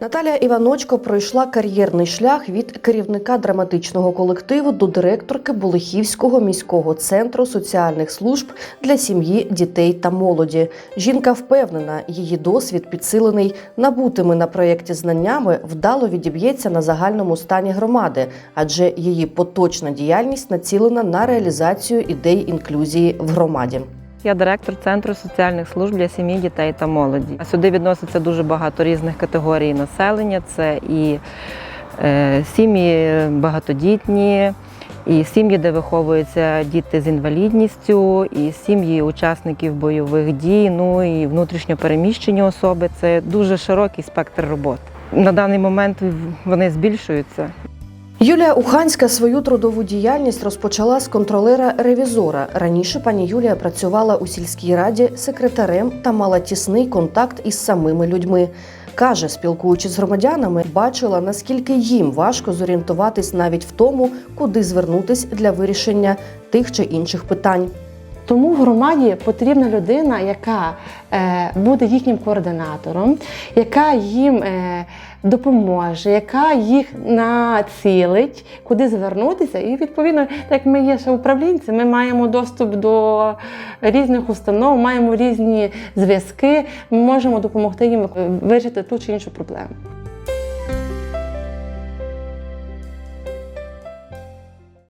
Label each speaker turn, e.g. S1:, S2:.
S1: Наталя Іваночко пройшла кар'єрний шлях від керівника драматичного колективу до директорки Болихівського міського центру соціальних служб для сім'ї, дітей та молоді. Жінка впевнена, її досвід, підсилений набутими на проєкті знаннями, вдало відіб'ється на загальному стані громади, адже її поточна діяльність націлена на реалізацію ідей інклюзії в громаді.
S2: Я директор Центру соціальних служб для сім'ї, дітей та молоді. Сюди відноситься дуже багато різних категорій населення. Це і е, сім'ї багатодітні, і сім'ї, де виховуються діти з інвалідністю, і сім'ї учасників бойових дій, ну і внутрішньо переміщені особи. Це дуже широкий спектр робот. На даний момент вони збільшуються.
S1: Юлія Уханська свою трудову діяльність розпочала з контролера-ревізора. Раніше пані Юлія працювала у сільській раді секретарем та мала тісний контакт із самими людьми. Каже, спілкуючись з громадянами, бачила, наскільки їм важко зорієнтуватись навіть в тому, куди звернутись для вирішення тих чи інших питань.
S3: Тому в громаді потрібна людина, яка е, буде їхнім координатором, яка їм е, допоможе, яка їх націлить, куди звернутися. І відповідно, як ми є ще управлінці, ми маємо доступ до різних установ, маємо різні зв'язки. Ми можемо допомогти їм вирішити ту чи іншу проблему.